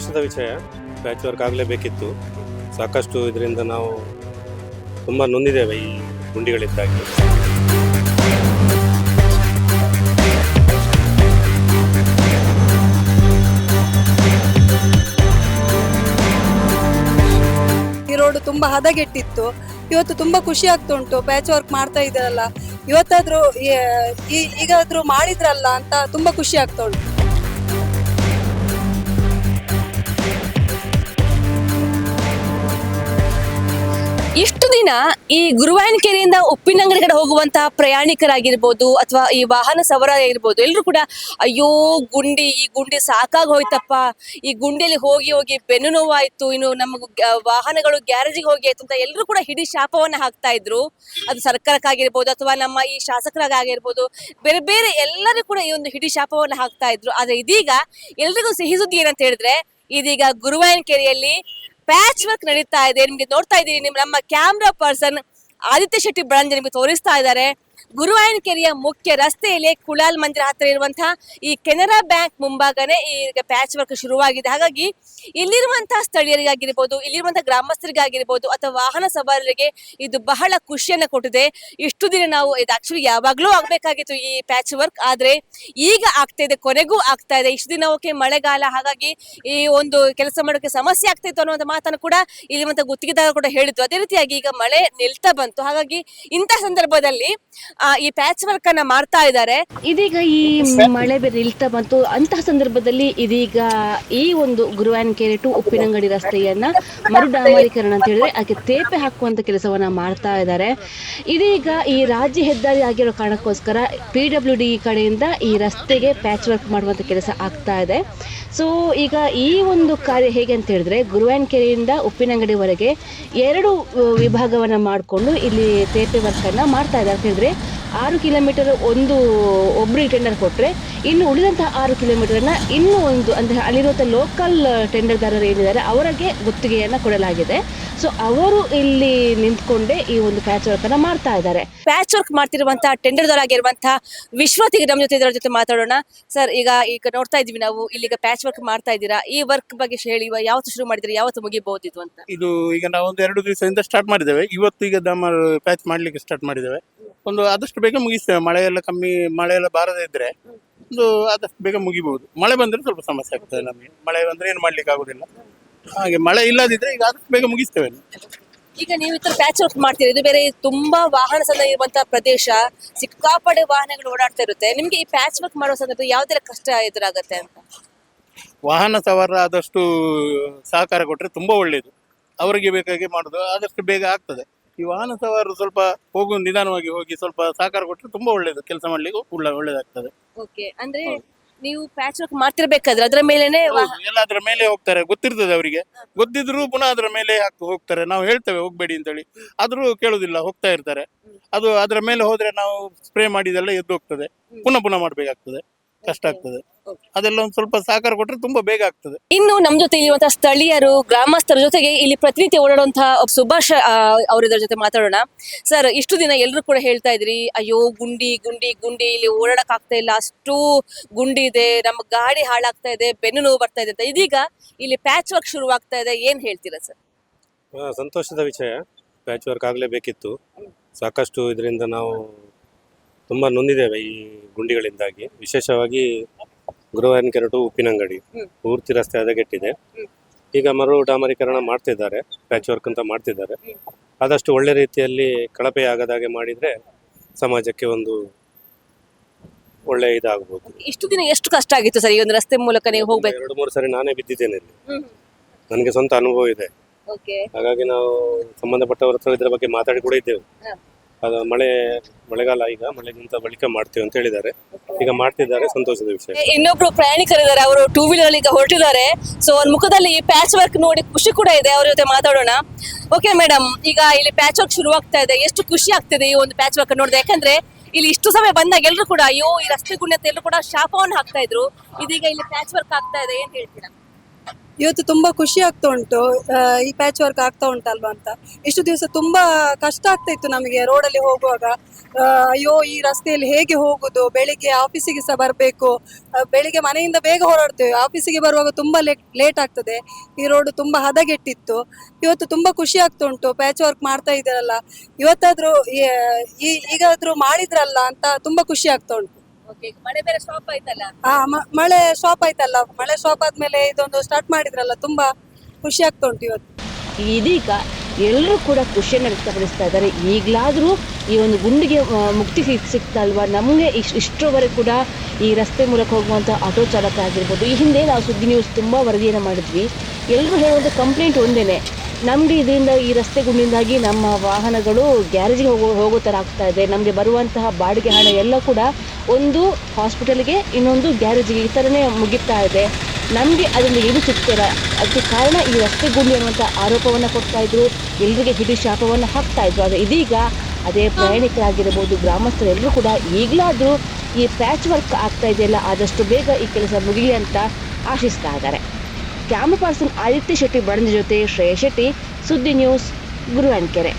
ಸಂತೋಷದ ವಿಷಯ. Batch work ಆಗಲೇಬೇಕಿತ್ತು. ಸಾಕಷ್ಟು ಇದರಿಂದ ನಾವು ತುಂಬ ನೊಂದಿದ್ದೇವೆ ಈ ಗುಂಡಿಗಳಿದ್ದಾಗಿ ಈ ರೋಡು ತುಂಬಾ ಹದಗೆಟ್ಟಿತ್ತು. ಇವತ್ತು ತುಂಬ ಖುಷಿ ಆಗ್ತಾ ಉಂಟು ಪ್ಯಾಚ್ ವರ್ಕ್ ಮಾಡ್ತಾ ಇದ್ದಾರಲ್ಲ. ಇವತ್ತಾದ್ರೂ ಈಗಾದ್ರೂ ಮಾಡಿದ್ರಲ್ಲ ಅಂತ ತುಂಬಾ ಖುಷಿ ಆಗ್ತಾ ಉಂಟು ಇಷ್ಟು ದಿನ ಈ ಗುರುವಾಯನಕೆರೆಯಿಂದ ಉಪ್ಪಿನಂಗಡಿ ಕಡೆ ಹೋಗುವಂತಹ ಪ್ರಯಾಣಿಕರಾಗಿರ್ಬೋದು ಅಥವಾ ಈ ವಾಹನ ಸವಾರ ಆಗಿರ್ಬೋದು ಎಲ್ಲರೂ ಕೂಡ ಅಯ್ಯೋ ಗುಂಡಿ, ಈ ಗುಂಡಿ ಸಾಕಾಗಿ ಹೋಯ್ತಪ್ಪ, ಈ ಗುಂಡಿಯಲ್ಲಿ ಹೋಗಿ ಹೋಗಿ ಬೆನ್ನು ನೋವಾಯ್ತು, ಇನ್ನು ನಮ್ಮ ವಾಹನಗಳು ಗ್ಯಾರೇಜಿಗೆ ಹೋಗಿ ಆಯ್ತು ಅಂತ ಎಲ್ಲರೂ ಕೂಡ ಹಿಡಿ ಶಾಪವನ್ನ ಹಾಕ್ತಾ ಇದ್ರು. ಅದು ಸರ್ಕಾರಕ್ಕಾಗಿರ್ಬೋದು ಅಥವಾ ನಮ್ಮ ಈ ಶಾಸಕರಾಗಿರ್ಬೋದು ಬೇರೆ ಬೇರೆ ಎಲ್ಲರೂ ಕೂಡ ಈ ಒಂದು ಹಿಡಿ ಶಾಪವನ್ನ ಹಾಕ್ತಾ ಇದ್ರು. ಆದ್ರೆ ಇದೀಗ ಎಲ್ರಿಗೂ ಸಿಹಿ ಸುದ್ದಿ ಏನಂತ ಹೇಳಿದ್ರೆ, ಇದೀಗ ಗುರುವಾಯನಕೆರೆಯಲ್ಲಿ ಪ್ಯಾಚ್ ವರ್ಕ್ ನಡೀತಾ ಇದೆ. ನಿಮ್ಗೆ ನೋಡ್ತಾ ಇದ್ದೀನಿ. ನಿಮ್ ನಮ್ಮ ಕ್ಯಾಮ್ರಾ ಪರ್ಸನ್ ಆದಿತ್ಯ ಶೆಟ್ಟಿ ಬಳಂಜ ನಿಮ್ಗೆ ತೋರಿಸ್ತಾ ಇದ್ದಾರೆ. ಗುರುವಾಯನಕೆರೆಯ ಮುಖ್ಯ ರಸ್ತೆಯಲ್ಲಿ ಕುಳಾಲ್ ಮಂದಿರ ಹತ್ರ ಇರುವಂತಹ ಈ ಕೆನರಾ ಬ್ಯಾಂಕ್ ಮುಂಭಾಗನೇ ಈ ಪ್ಯಾಚ್ ವರ್ಕ್ ಶುರುವಾಗಿದೆ. ಹಾಗಾಗಿ ಇಲ್ಲಿರುವಂತಹ ಸ್ಥಳೀಯರಿಗಾಗಿರ್ಬೋದು ಇಲ್ಲಿರುವಂತಹ ಗ್ರಾಮಸ್ಥರಿಗಾಗಿರ್ಬೋದು ಅಥವಾ ವಾಹನ ಸವಾರರಿಗೆ ಇದು ಬಹಳ ಖುಷಿಯನ್ನ ಕೊಟ್ಟಿದೆ. ಇಷ್ಟು ದಿನ ನಾವು ಇದು ಆಕ್ಚುಲಿ ಯಾವಾಗ್ಲೂ ಆಗ್ಬೇಕಾಗಿತ್ತು ಈ ಪ್ಯಾಚ್ ವರ್ಕ್ ಆದ್ರೆ ಈಗ ಆಗ್ತಾ ಇದೆ, ಕೊನೆಗೂ ಆಗ್ತಾ ಇದೆ. ಇಷ್ಟು ದಿನ ಓಕೆ ಮಳೆಗಾಲ, ಹಾಗಾಗಿ ಈ ಒಂದು ಕೆಲಸ ಮಾಡೋಕೆ ಸಮಸ್ಯೆ ಆಗ್ತಾ ಇತ್ತು ಅನ್ನುವಂಥ ಮಾತನ್ನು ಕೂಡ ಇಲ್ಲಿ ಮತ್ತೆ ಗುತ್ತಿಗೆದಾರ ಕೂಡ ಹೇಳಿದ್ರು. ಅದೇ ರೀತಿಯಾಗಿ ಈಗ ಮಳೆ ನಿಲ್ತಾ ಬಂತು. ಹಾಗಾಗಿ ಇಂಥ ಸಂದರ್ಭದಲ್ಲಿ ಈ ಪ್ಯಾಚ್ ವರ್ಕ್ ಅನ್ನ ಮಾಡ್ತಾ ಇದ್ದಾರೆ. ಇದೀಗ ಈ ಮಳೆ ಬೇರೆ ನಿಲ್ತಾ ಬಂತು, ಅಂತಹ ಸಂದರ್ಭದಲ್ಲಿ ಇದೀಗ ಈ ಒಂದು ಗುರುವಾನ್ ಕೆರೆ ಟು ಉಪ್ಪಿನಂಗಡಿ ರಸ್ತೆಯನ್ನ ಮರುಡಾಮರೀಕರಣ ಅಂತ ಹೇಳಿದ್ರೆ ಅದಕ್ಕೆ ತೇಪೆ ಹಾಕುವಂತ ಕೆಲಸವನ್ನ ಮಾಡ್ತಾ ಇದ್ದಾರೆ. ಇದೀಗ ಈ ರಾಜ್ಯ ಹೆದ್ದಾರಿ ಆಗಿರೋ ಕಾರಣಕ್ಕೋಸ್ಕರ ಪಿ ಡಬ್ಲ್ಯೂ ಡಿ ಕಡೆಯಿಂದ ಈ ರಸ್ತೆಗೆ ಪ್ಯಾಚ್ ವರ್ಕ್ ಮಾಡುವಂತ ಕೆಲಸ ಆಗ್ತಾ ಇದೆ. ಸೊ ಈಗ ಈ ಒಂದು ಕಾರ್ಯ ಹೇಗೆ ಅಂತ ಹೇಳಿದ್ರೆ, ಗುರುವಾನ್ ಕೆರೆಯಿಂದ ಉಪ್ಪಿನಂಗಡಿವರೆಗೆ ಎರಡು ವಿಭಾಗವನ್ನ ಮಾಡಿಕೊಂಡು ಇಲ್ಲಿ ತೇಪೆ ವರ್ಕ್ ಅನ್ನ ಮಾಡ್ತಾ ಇದ್ದಾರೆ ಅಂತ ಹೇಳಿದ್ರೆ ಆರು ಕಿಲೋಮೀಟರ್ ಒಂದು ಒಬ್ರು ಟೆಂಡರ್ ಕೊಟ್ಟರೆ ಇನ್ನು ಉಳಿದಂತಹ ಆರು ಕಿಲೋಮೀಟರನ್ನು ಇನ್ನೂ ಒಂದು ಅಂದರೆ ಅಲ್ಲಿರುವಂಥ ಲೋಕಲ್ ಟೆಂಡರ್ದಾರರು ಏನಿದ್ದಾರೆ ಅವರಿಗೆ ಗುತ್ತಿಗೆಯನ್ನು ಕೊಡಲಾಗಿದೆ. ಸೊ ಅವರು ಇಲ್ಲಿ ನಿಂತ್ಕೊಂಡೇ ಈ ಒಂದು ಪ್ಯಾಚ್ ವರ್ಕ್ ವರ್ಕನ್ನು ಮಾಡ್ತಾ ಇದ್ದಾರೆ. ಪ್ಯಾಚ್ ವರ್ಕ್ ಮಾಡ್ತಿರುವಂತಹ ಟೆಂಡರ್ ಆಗಿರುವಂತಹ ವಿಶ್ವತಿಗೆ ನಮ್ಮ ಜೊತೆ ಇದರ ಜೊತೆ ಮಾತಾಡೋಣ. ಸರ್ ಈಗ ಈಗ ನೋಡ್ತಾ ಇದೀವಿ ನಾವು ಇಲ್ಲಿಗ ಪ್ಯಾಚ್ ವರ್ಕ್ ಮಾಡ್ತಾ ಇದ್ದೀರಾ? ಈ ವರ್ಕ್ ಬಗ್ಗೆ ಹೇಳಿ ಯಾವತ್ತು ಶುರು ಮಾಡಿದ್ರೆ ಯಾವತ್ತು ಮುಗಿಬಹುದು ಇದು ಅಂತ? ಇದು ಈಗ ನಾವು ಒಂದು ಎರಡು ದಿವಸದಿಂದ ಸ್ಟಾರ್ಟ್ ಮಾಡಿದ್ದೇವೆ. ಇವತ್ತು ಈಗ ನಮ್ಮ ಪ್ಯಾಚ್ ಮಾಡ್ಲಿಕ್ಕೆ ಸ್ಟಾರ್ಟ್ ಮಾಡಿದ್ದೇವೆ. ಒಂದು ಆದಷ್ಟು ಬೇಗ ಮುಗಿಸ್ತೇವೆ. ಮಳೆ ಎಲ್ಲ ಕಮ್ಮಿ ಮಳೆ ಎಲ್ಲ ಬಾರದೇ ಇದ್ರೆ ಒಂದು ಆದಷ್ಟು ಬೇಗ ಮುಗಿಬಹುದು. ಮಳೆ ಬಂದ್ರೆ ಸ್ವಲ್ಪ ಸಮಸ್ಯೆ ಆಗ್ತದೆ ನಮಗೆ. ಮಳೆ ಬಂದ್ರೆ ಏನು ಮಾಡ್ಲಿಕ್ಕೆ ಆಗುದಿಲ್ಲ. ಹಾಗೆ ಮಳೆ ಇಲ್ಲದಿದ್ರೆ ಈಗ ಆದಷ್ಟು ಬೇಗ ಮುಗಿಸ್ತೇವೆ ಈಗ ನೀವು ಈ ತರ ಪ್ಯಾಚ್ ವರ್ಕ್ ಮಾಡ್ತೀರಿ? ಇದು ಬೇರೆ ತುಂಬಾ ವಾಹನ ಸಂದ ಇರುವಂತಹ ಪ್ರದೇಶ ಸಿಕ್ಕಾಪಡೆ ವಾಹನಗಳು ಓಡಾಡ್ತಾ ಇರುತ್ತೆ. ನಿಮ್ಗೆ ಈ ಪ್ಯಾಚ್ ವರ್ಕ್ ಮಾಡುವ ಸಂದರ್ಭ ಯಾವ್ದೆಲ್ಲ ಕಷ್ಟ ಎದುರಾಗತ್ತೆ ಅಂತ? ವಾಹನ ಸವಾರ ಆದಷ್ಟು ಸಹಕಾರ ಕೊಟ್ರೆ ತುಂಬಾ ಒಳ್ಳೇದು. ಅವರಿಗೆ ಬೇಕಾಗಿ ಮಾಡುದು. ಆದಷ್ಟು ಬೇಗ ಆಗ್ತದೆ. ಈ ವಾಹನ ಸವಾರರು ಸ್ವಲ್ಪ ಹೋಗು ನಿಧಾನವಾಗಿ ಹೋಗಿ ಸ್ವಲ್ಪ ಸಹಕಾರ ಕೊಟ್ಟರೆ ತುಂಬಾ ಒಳ್ಳೇದು. ಕೆಲಸ ಮಾಡ್ಲಿಕ್ಕೆ ಒಳ್ಳೆ ಒಳ್ಳೇದಾಗ್ತದೆ. ಓಕೆ ಅಂದ್ರೆ ನೀವು ಪ್ಯಾಚ್ ವರ್ಕ್ ಮಾಡ್ತಿರ್ಬೇಕಾದ್ರೆ ಅದರ ಮೇಲೆನೆ ಎಲ್ಲ ಅದ್ರ ಮೇಲೆ ಹೋಗ್ತಾರೆ. ಗೊತ್ತಿರ್ತದೆ ಅವರಿಗೆ. ಗೊತ್ತಿದ್ರು ಪುನಃ ಅದ್ರ ಮೇಲೆ ಹಾಕಿ ಹೋಗ್ತಾರೆ. ನಾವು ಹೇಳ್ತೇವೆ ಹೋಗ್ಬೇಡಿ ಅಂತೇಳಿ. ಆದ್ರೂ ಕೇಳುದಿಲ್ಲ ಹೋಗ್ತಾ ಇರ್ತಾರೆ. ಅದು ಅದ್ರ ಮೇಲೆ ಹೋದ್ರೆ ನಾವು ಸ್ಪ್ರೇ ಮಾಡಿದೆಲ್ಲ ಎದ್ದು ಹೋಗ್ತದೆ. ಪುನಃ ಪುನಃ ಮಾಡ್ಬೇಕಾಗ್ತದೆ. ಕಷ್ಟ ಆಗ್ತದೆ. ಅದೆಲ್ಲ ಒಂದು ಸ್ವಲ್ಪ ಸಹಕಾರ ಕೊಟ್ರೆ ತುಂಬಾ ಬೇಗ ಆಗ್ತದೆ. ಇನ್ನು ನಮ್ ಜೊತೆ ಇರುವಂತಹ ಸ್ಥಳೀಯರು ಗ್ರಾಮಸ್ಥರ ಜೊತೆಗೆ ಇಲ್ಲಿ ಪ್ರತಿನಿತ್ಯ ಓಡಾಡುವಂತಹ ಸುಭಾಷ್ ಆ, ಅವರಿದ್ರ ಜೊತೆ ಮಾತಾಡೋಣ. ಸರ್ ಇಷ್ಟು ದಿನ ಎಲ್ಲರೂ ಕೂಡ ಹೇಳ್ತಾ ಇದ್ರಿ ಅಯ್ಯೋ ಗುಂಡಿ ಗುಂಡಿ ಗುಂಡಿ ಇಲ್ಲಿ ಓಡಾಡಕ್ ಆಗ್ತಾ ಇಲ್ಲ ಅಷ್ಟು ಗುಂಡಿ ಇದೆ ನಮ್ಮ ಗಾಡಿ ಹಾಳಾಗ್ತಾ ಇದೆ ಬೆನ್ನು ನೋವು ಬರ್ತಾ ಇದೆ ಅಂತ. ಇದೀಗ ಇಲ್ಲಿ ಪ್ಯಾಚ್ ವರ್ಕ್ ಶುರು ಆಗ್ತಾ ಇದೆ ಏನ್ ಹೇಳ್ತೀರಾ ಸರ್ ಸಂತೋಷದ ವಿಷಯ. ಪ್ಯಾಚ್ ವರ್ಕ್ ಆಗಲೇಬೇಕಿತ್ತು. ಸಾಕಷ್ಟು ಇದರಿಂದ ನಾವು ತುಂಬ ನೊಂದಿದ್ದೇವೆ ಈ ಗುಂಡಿಗಳಿಂದಾಗಿ. ವಿಶೇಷವಾಗಿ ಗುರುವಾಯನಕೆರೆ ಕೆರಟು ಉಪ್ಪಿನಂಗಡಿ. ಪೂರ್ತಿ ರಸ್ತೆ ಹದಗೆಟ್ಟಿದೆ. ಈಗ ಮರು ಡಾಮರೀಕರಣ ಮಾಡ್ತಿದ್ದಾರೆ ಪ್ಯಾಚ್ ವರ್ಕ್ ಅಂತ ಮಾಡ್ತಿದ್ದಾರೆ. ಆದಷ್ಟು ಒಳ್ಳೆ ರೀತಿಯಲ್ಲಿ ಕಳಪೆ ಆಗದಾಗೆ ಮಾಡಿದ್ರೆ ಸಮಾಜಕ್ಕೆ ಒಂದು ಒಳ್ಳೆ ಇದಾಗಬಹುದು ಇಷ್ಟು ದಿನ ಎಷ್ಟು ಕಷ್ಟ ಆಗಿತ್ತು ಸರ್ ಈ ಒಂದು ರಸ್ತೆ ಮೂಲಕ ನೀವು ಹೋಗಬೇಕು? ಎರಡು ಮೂರು ಸರಿ ನಾನೇ ಬಿದ್ದಿದ್ದೇನೆ ಇಲ್ಲಿ. ನನಗೆ ಸ್ವಂತ ಅನುಭವ ಇದೆ. ಹಾಗಾಗಿ ನಾವು ಸಂಬಂಧಪಟ್ಟವರ ಹತ್ರ ಇದರ ಬಗ್ಗೆ ಮಾತಾಡಿ ಕೂಡ ಇದ್ದೇವೆ. ಅದು ಮಳೆ, ಮಳೆಗಾಲ ಈಗ, ಮಳೆಗಿಂತ ಬಳಿಕ ಮಾಡ್ತೀವಿ ಅಂತ ಹೇಳಿದ್ದಾರೆ. ಈಗ ಮಾಡ್ತಿದ್ದಾರೆ, ಸಂತೋಷದ ವಿಷಯ. ಇನ್ನೊಬ್ರು ಪ್ರಯಾಣಿಕರಿದ್ದಾರೆ, ಅವರು ಟೂ ವೀಲರ್ ಈಗ ಹೊರಟಿದ್ದಾರೆ. ಸೊ ಅವ್ರ ಮುಖದಲ್ಲಿ ಈ ಪ್ಯಾಚ್ ವರ್ಕ್ ನೋಡಿ ಖುಷಿ ಕೂಡ ಇದೆ, ಅವ್ರ ಜೊತೆ ಮಾತಾಡೋಣ. ಓಕೆ ಮೇಡಮ್ ಈಗ ಇಲ್ಲಿ ಪ್ಯಾಚ್ ವರ್ಕ್ ಶುರುವಾಗ್ತಾ ಇದೆ. ಎಷ್ಟು ಖುಷಿ ಆಗ್ತಿದೆ ಈ ಒಂದು ಪ್ಯಾಚ್ ವರ್ಕ್ ನೋಡಿದ್ರೆ ಯಾಕಂದ್ರೆ ಇಲ್ಲಿ ಇಷ್ಟು ಸಮಯ ಬಂದಾಗ ಎಲ್ಲರೂ ಕೂಡ, ಅಯ್ಯೋ, ಈ ರಸ್ತೆ ಗುಣ್ಯತೆ ಎಲ್ಲರೂ ಕೂಡ ಶಾಪವನ್ನು ಹಾಕ್ತಾ ಇದ್ರು. ಇದೀಗ ಇಲ್ಲಿ ಪ್ಯಾಚ್ ವರ್ಕ್ ಆಗ್ತಾ ಇದೆ, ಏನ್ ಹೇಳ್ತೀರಾ? ಇವತ್ತು ತುಂಬಾ ಖುಷಿ ಆಗ್ತಾ ಉಂಟು. ಈ ಪ್ಯಾಚ್ ವರ್ಕ್ ಆಗ್ತಾ ಉಂಟಲ್ವಾ ಅಂತ. ಇಷ್ಟು ದಿವಸ ತುಂಬಾ ಕಷ್ಟ ಆಗ್ತಾ ಇತ್ತು ನಮಗೆ ರೋಡಲ್ಲಿ ಹೋಗುವಾಗ. ಅಯ್ಯೋ, ಈ ರಸ್ತೆಯಲ್ಲಿ ಹೇಗೆ ಹೋಗುದು? ಬೆಳಿಗ್ಗೆ ಆಫೀಸಿಗೆ ಸಹ ಬರಬೇಕು. ಬೆಳಿಗ್ಗೆ ಮನೆಯಿಂದ ಬೇಗ ಹೊರಡ್ತೇವೆ. ಆಫೀಸಿಗೆ ಬರುವಾಗ ತುಂಬಾ ಲೇಟ್ ಲೇಟ್ ಆಗ್ತದೆ. ಈ ರೋಡ್ ತುಂಬಾ ಹದಗೆಟ್ಟಿತ್ತು. ಇವತ್ತು ತುಂಬಾ ಖುಷಿ ಆಗ್ತಾ ಉಂಟು. ಪ್ಯಾಚ್ ವರ್ಕ್ ಮಾಡ್ತಾ ಇದ್ದಾರಲ್ಲ. ಇವತ್ತಾದ್ರೂ ಈಗಾದ್ರೂ ಮಾಡಿದ್ರಲ್ಲ ಅಂತ ತುಂಬಾ ಖುಷಿ ಆಗ್ತಾ ಉಂಟು. ಮಳೆ ಬೇರೆ ಸ್ಟಾಪ್ ಆಯ್ತಲ್ಲ? ಆ ಮ- ಮಳೆ ಸ್ಟಾಪ್ ಆಯ್ತಲ್ಲ. ಮಳೆ ಸ್ಟಾಪ್ ಆದ್ಮೇಲೆ ಇದೊಂದು ಸ್ಟಾರ್ಟ್ ಮಾಡಿದ್ರಲ್ಲ ತುಂಬಾ ಖುಷಿ ಆಗ್ತಾ ಉಂಟು ಇವತ್ತು. ಇದೀಗ ಎಲ್ಲರೂ ಕೂಡ ಖುಷಿಯನ್ನು ವ್ಯಕ್ತಪಡಿಸ್ತಾ ಇದ್ದಾರೆ. ಈಗಲಾದರೂ ಈ ಒಂದು ಗುಂಡಿಗೆ ಮುಕ್ತಿ ಅಲ್ವಾ ನಮಗೆ ಇಷ್ಟು ಇಷ್ಟರವರೆಗೆ ಕೂಡ ಈ ರಸ್ತೆ ಮೂಲಕ ಹೋಗುವಂಥ ಆಟೋ ಚಾಲಕ ಆಗಿರ್ಬೋದು ಈ ಹಿಂದೆ ನಾವು ಸುದ್ದಿ ನ್ಯೂಸ್ ತುಂಬ ವರದಿಯನ್ನು ಮಾಡಿದ್ವಿ. ಎಲ್ಲರೂ ಹೇಳುವಂಥ ಕಂಪ್ಲೇಂಟ್ ಒಂದೇ ನಮಗೆ ಇದರಿಂದ ಈ ರಸ್ತೆ ಗುಂಡಿಯಿಂದಾಗಿ ನಮ್ಮ ವಾಹನಗಳು ಗ್ಯಾರೇಜಿಗೆ ಹೋಗೋ ಹೋಗೋ ಥರ ಆಗ್ತಾ ಇದೆ. ನಮಗೆ ಬರುವಂತಹ ಬಾಡಿಗೆ ಹಣ ಎಲ್ಲ ಕೂಡ ಒಂದು ಹಾಸ್ಪಿಟಲ್ಗೆ, ಇನ್ನೊಂದು ಗ್ಯಾರೇಜಿಗೆ ಈ ಥರನೇ ಮುಗಿತಾ ಇದೆ. ನಮಗೆ ಅದರಿಂದ ಏನು ಸಿಗ್ತಿಲ್ಲ. ಅದಕ್ಕೆ ಕಾರಣ ಈ ರಸ್ತೆ ಗುಂಡಿ ಅನ್ನುವಂಥ ಆರೋಪವನ್ನು ಕೊಡ್ತಾ ಇದ್ರು. ಎಲ್ಲರಿಗೆ ಹಿಡಿ ಶಾಪವನ್ನು ಹಾಕ್ತಾ ಇದ್ರು. ಆದರೆ ಇದೀಗ ಅದೇ ಪ್ರಯಾಣಿಕರಾಗಿರ್ಬೋದು ಗ್ರಾಮಸ್ಥರು ಎಲ್ಲರೂ ಕೂಡ ಈಗಲಾದರೂ ಈ ಪ್ಯಾಚ್ ವರ್ಕ್ ಆಗ್ತಾ ಇದೆಯಲ್ಲ ಆದಷ್ಟು ಬೇಗ ಈ ಕೆಲಸ ಮುಗಿಲಿ ಅಂತ ಆಶಿಸ್ತಾ ಇದ್ದಾರೆ. ಕ್ಯಾಮ್ರಾ ಪರ್ಸನ್ ಆದಿತ್ಯ ಶೆಟ್ಟಿ ಬಡಂದ ಜೊತೆ ಶ್ರೇಯ ಶೆಟ್ಟಿ, ಸುದ್ದಿ ನ್ಯೂಸ್ ಗುರುವಾನ್ಕೆರೆ